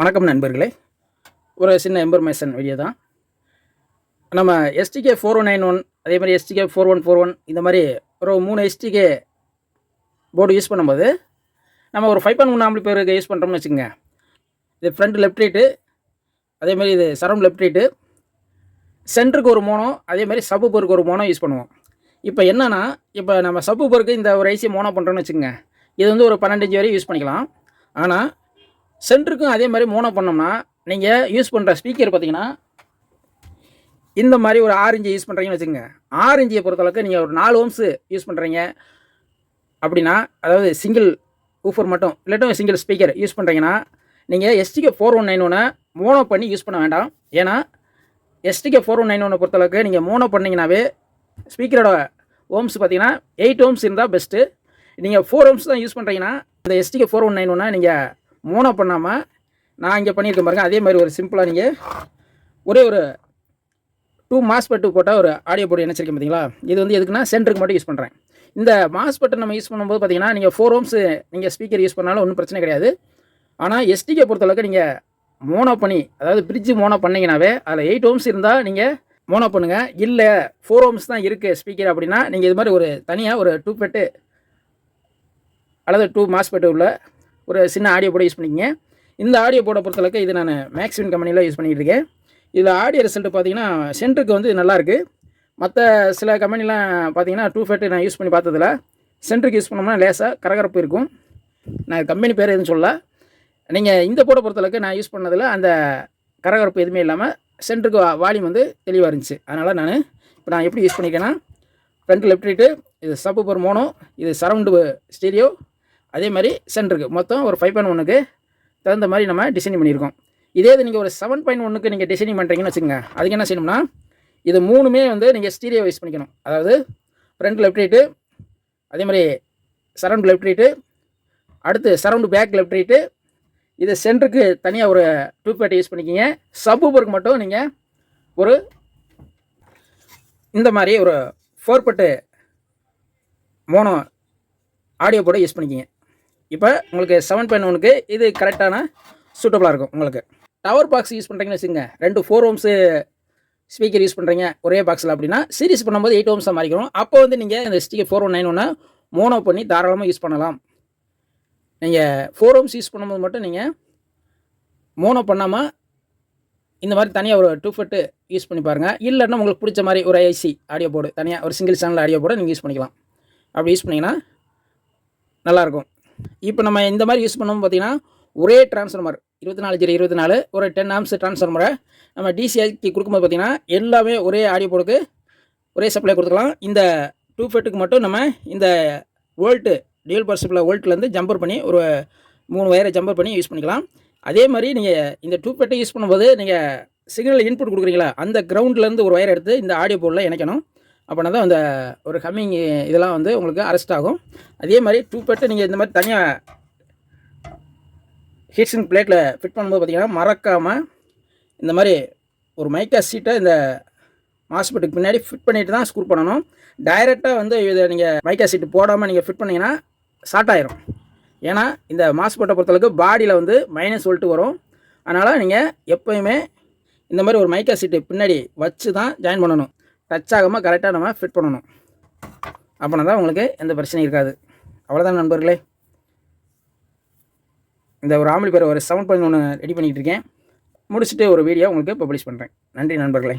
வணக்கம் நண்பர்களே. ஒரு சின்ன இன்ஃபர்மேஷன் வீடியோ தான். நம்ம STK four one nine one அதே மாதிரி STK four one four one இந்த மாதிரி ஒரு மூணு எஸ்டிகே போர்டு யூஸ் பண்ணும்போது நம்ம ஒரு ஃபைவ் பாயிண்ட் ஒன் ஆம்பிள் பேருக்கு யூஸ் பண்ணுறோம்னு வச்சுக்கோங்க. இது ஃப்ரண்ட் லெஃப்ட் ரைட்டு அதே மாதிரி இது சரம் லெஃப்ட் ரைட்டு சென்டருக்கு ஒரு மோனோ அதே மாதிரி சப்பு பொருக்கு ஒரு மோனோ யூஸ் பண்ணுவோம். இப்போ என்னன்னா இப்போ நம்ம சப்பு பொருக்கு இந்த ஒரு ஐசி மோனோ பண்ணுறோன்னு வச்சுக்கோங்க. இது வந்து ஒரு பன்னெண்டு இன்ச்சு வரையும் யூஸ் பண்ணிக்கலாம். ஆனால் சென்டருக்கும் அதே மாதிரி மோனோ பண்ணோம்னா நீங்கள் யூஸ் பண்ணுற ஸ்பீக்கர் பார்த்தீங்கன்னா இந்த மாதிரி ஒரு ஆறு யூஸ் பண்ணுறீங்கன்னு வச்சுக்கோங்க. ஆறு இன்ச்சியை பொறுத்தளவுக்கு நீங்கள் ஒரு நாலு ஓம்ஸு யூஸ் பண்ணுறீங்க அப்படின்னா அதாவது சிங்கிள் ஊஃபர் மட்டும் இல்லாட்டும் சிங்கிள் ஸ்பீக்கர் யூஸ் பண்ணுறீங்கன்னா நீங்கள் எஸ்டிகே ஃபோர் ஒன் நைன் ஒன்னை மோனோ பண்ணி யூஸ் பண்ண வேண்டாம். ஏன்னா எஸ்டிகே ஃபோர் ஒன் நைன் ஒன்னை பொறுத்தளவுக்கு நீங்கள் மோனோ பண்ணிங்கனாவே ஸ்பீக்கரோட ஓம்ஸ் பார்த்தீங்கன்னா எயிட் ஓம்ஸ் இருந்தால் பெஸ்ட்டு நீங்கள் ஃபோர் ஓம்ஸ் தான் யூஸ் பண்ணுறீங்கன்னா இந்த எஸ்டிகே ஃபோர் ஒன் நைன் ஒன்னை நீங்கள் மோனோ பண்ணாமல் நான் இங்கே பண்ணியிருக்கேன் பாருங்க. அதே மாதிரி ஒரு சிம்பிளாக நீங்கள் ஒரே ஒரு டூ மாஸ்பெட்டு போட்டால் ஒரு ஆடியோ போர்டு நினச்சிருக்கேன் பார்த்தீங்களா இது வந்து எதுக்குன்னா சென்டருக்கு மட்டும் யூஸ் பண்ணுறேன் இந்த மாஸ்பெட்டை நம்ம யூஸ் பண்ணும்போது பார்த்தீங்கன்னா நீங்கள் ஃபோர் ஹோம்ஸ் நீங்கள் ஸ்பீக்கர் யூஸ் பண்ணாலும் ஒன்றும் பிரச்சனை கிடையாது. ஆனால் எஸ்டிகே பொறுத்தளவுக்கு நீங்கள் மோனோ பண்ணி அதாவது பிரிட்ஜு மோனோ பண்ணிங்கனாவே அதில் எயிட் ஹோம்ஸ் இருந்தால் நீங்கள் மோனோ பண்ணுங்கள் இல்லை ஃபோர் ஹோம்ஸ் தான் இருக்குது ஸ்பீக்கர் அப்படின்னா நீங்கள் இது மாதிரி ஒரு தனியாக ஒரு டூ பெட்டு அல்லது டூ மாஸ்பெட்டு உள்ள ஒரு சின்ன ஆடியோ போட யூஸ் பண்ணிக்கங்க. இந்த ஆடியோ போட பொறுத்தளவுக்கு இது நான் மேக்ஸிமம் கம்பெனியில் யூஸ் பண்ணிகிட்டு இருக்கேன் இதில் ஆடியோ ரிசல்ட் பார்த்தீங்கன்னா சென்டருக்கு வந்து நல்லாயிருக்கு மற்ற சில கம்பெனிலாம் பார்த்தீங்கன்னா டூ ஃபெட்டு நான் யூஸ் பண்ணி பார்த்ததில்ல. சென்டருக்கு யூஸ் பண்ணோம்னா லேசாக கரகரப்பு இருக்கும். நான் கம்பெனி பேர் எதுவும் சொல்ல நீங்கள் இந்த போட பொறுத்தளவுக்கு நான் யூஸ் பண்ணதில் அந்த கரகரப்பு எதுவுமே இல்லாமல் சென்டருக்கு வால்யூம் வந்து தெளிவாக இருந்துச்சு. அதனால் நான் இப்போ நான் எப்படி யூஸ் பண்ணியிருக்கேன்னா ஃப்ரண்ட் லெஃப்ட் இது சப்பு பர் மோனோ இது சரவுண்டு ஸ்டீரியோ அதே மாதிரி சென்டருக்கு மொத்தம் ஒரு ஃபைவ் பாயிண்ட் ஒன்றுக்கு தகுந்த மாதிரி நம்ம டிசைனிங் பண்ணியிருக்கோம். இதே இது நீங்கள் ஒரு செவன் பாயிண்ட் ஒன்றுக்கு நீங்கள் டிசைனிங் பண்ணுறீங்கன்னு வச்சுக்கோங்க. அதுக்கு என்ன செய்யணும்னா இது மூணுமே வந்து நீங்கள் ஸ்டீரியோ யூஸ் பண்ணிக்கணும். அதாவது ஃப்ரண்ட் லெஃப்ட் ரைட்டு அதே மாதிரி சரௌண்ட் லெஃப்ட் ரைட்டு அடுத்து சரவுண்டு பேக் லெஃப்ட் ரைட்டு இது சென்டருக்கு தனியாக ஒரு டூ பேட்டை யூஸ் பண்ணிக்கிங்க. சப்பூபருக்கு மட்டும் நீங்கள் ஒரு இந்த மாதிரி ஒரு ஃபோர் பட்டு மோனோ ஆடியோ போட யூஸ் பண்ணிக்கிங்க. இப்போ உங்களுக்கு செவன் பாயிண்ட் ஒனுக்கு இது கரெக்டான சூட்டபுளாக இருக்கும் உங்களுக்கு. டவர் பாக்ஸ் யூஸ் பண்ணுறீங்கன்னு வச்சுங்க ரெண்டு ஃபோர் ஓம்ஸு ஸ்பீக்கர் யூஸ் பண்ணுறீங்க ஒரே பாக்ஸில் அப்படின்னா சீரிஸ் பண்ணும்போது எயிட் ஓம்ஸாக மாறிக்கணும் அப்போ வந்து நீங்கள் இந்த ஸ்டிக்கர் ஃபோர் ஒன் நைன் ஒன்று மோனோ பண்ணி தாராளமாக யூஸ் பண்ணலாம். நீங்கள் ஃபோர் ஓம்ஸ் யூஸ் பண்ணும்போது மட்டும் நீங்கள் மோனோ பண்ணாமல் இந்த மாதிரி தனியாக ஒரு டூ ஃபட்டு யூஸ் பண்ணி பாருங்கள் இல்லைன்னா உங்களுக்கு பிடிச்ச மாதிரி ஒரு ஐசி ஆடியோ போர்டு தனியாக ஒரு சிங்கிள் சேனல் ஆடியோ போர்டு நீங்கள் யூஸ் பண்ணிக்கலாம். அப்படி யூஸ் பண்ணிங்கன்னா நல்லாயிருக்கும் இப்போ நம்ம இந்த மாதிரி யூஸ் பண்ணோம் பார்த்தீங்கன்னா ஒரே டிரான்ஸ்ஃபார்மர் இருபத்தி நாலு ஜீரோ இருபத்தி நாலு ஒரு டென் ஆம்ஸ் டிரான்ஸ்ஃபார்மரை நம்ம டிசிஐக்கு கொடுக்கும்போது பார்த்தீங்கன்னா எல்லாமே ஒரே ஆடியோ போர்டுக்கு ஒரே சப்ளை கொடுத்துக்கலாம். இந்த டூ ஃபெட்டுக்கு மட்டும் நம்ம இந்த வோல்ட்டு டியூல் பர்சிப்பில் வோல்ட்லேருந்து ஜம்பர் பண்ணி ஒரு மூணு வயரை ஜம்பர் பண்ணி யூஸ் பண்ணிக்கலாம். அதே மாதிரி நீங்கள் இந்த டூ ஃபெட்டை யூஸ் பண்ணும்போது நீங்கள் சிக்னல் இன்புட் கொடுக்குறீங்களா அந்த கிரவுண்ட்லேருந்து ஒரு ஒயர் எடுத்து இந்த ஆடியோ போர்டில் இணைக்கணும். அப்படின்னா தான் அந்த ஒரு ஹம்மிங் இதெல்லாம் வந்து உங்களுக்கு அரெஸ்ட் ஆகும். அதே மாதிரி டூ பெட்டை நீங்கள் இந்த மாதிரி தனியாக ஹீட்ஸிங் பிளேட்டில் ஃபிட் பண்ணும்போது பார்த்தீங்கன்னா மறக்காமல் இந்த மாதிரி ஒரு மைக்கா சீட்டை இந்த மாஸ்பெட்டுக்கு பின்னாடி ஃபிட் பண்ணிட்டு தான் ஸ்க்ரூ பண்ணணும். டைரெக்டாக வந்து இதை நீங்கள் மைக்கா சீட்டு போடாமல் நீங்கள் ஃபிட் பண்ணிங்கன்னா ஷார்ட் ஆயிரும். ஏன்னா இந்த மாஸ்பெட்டை பொறுத்தளவுக்கு பாடியில் வந்து மைனஸ் சொல்லிட்டு வரும். அதனால் நீங்கள் எப்போயுமே இந்த மாதிரி ஒரு மைக்கா சீட்டு பின்னாடி வச்சு தான் ஜாயின் பண்ணணும். டச் ஆகாமல் கரெக்டாக நம்ம ஃபிட் பண்ணணும். அப்படின்னா தான் உங்களுக்கு எந்த பிரச்சனையும் இருக்காது. அவ்வளோதான் நண்பர்களே. இந்த ஒரு ஆம்பளி பேர் ஒரு செவன் பாயிண்ட் ஒன்று ரெடி பண்ணிக்கிட்டு இருக்கேன். முடிச்சுட்டு ஒரு வீடியோ உங்களுக்கு பப்ளிஷ் பண்ணுறேன் நன்றி நண்பர்களே.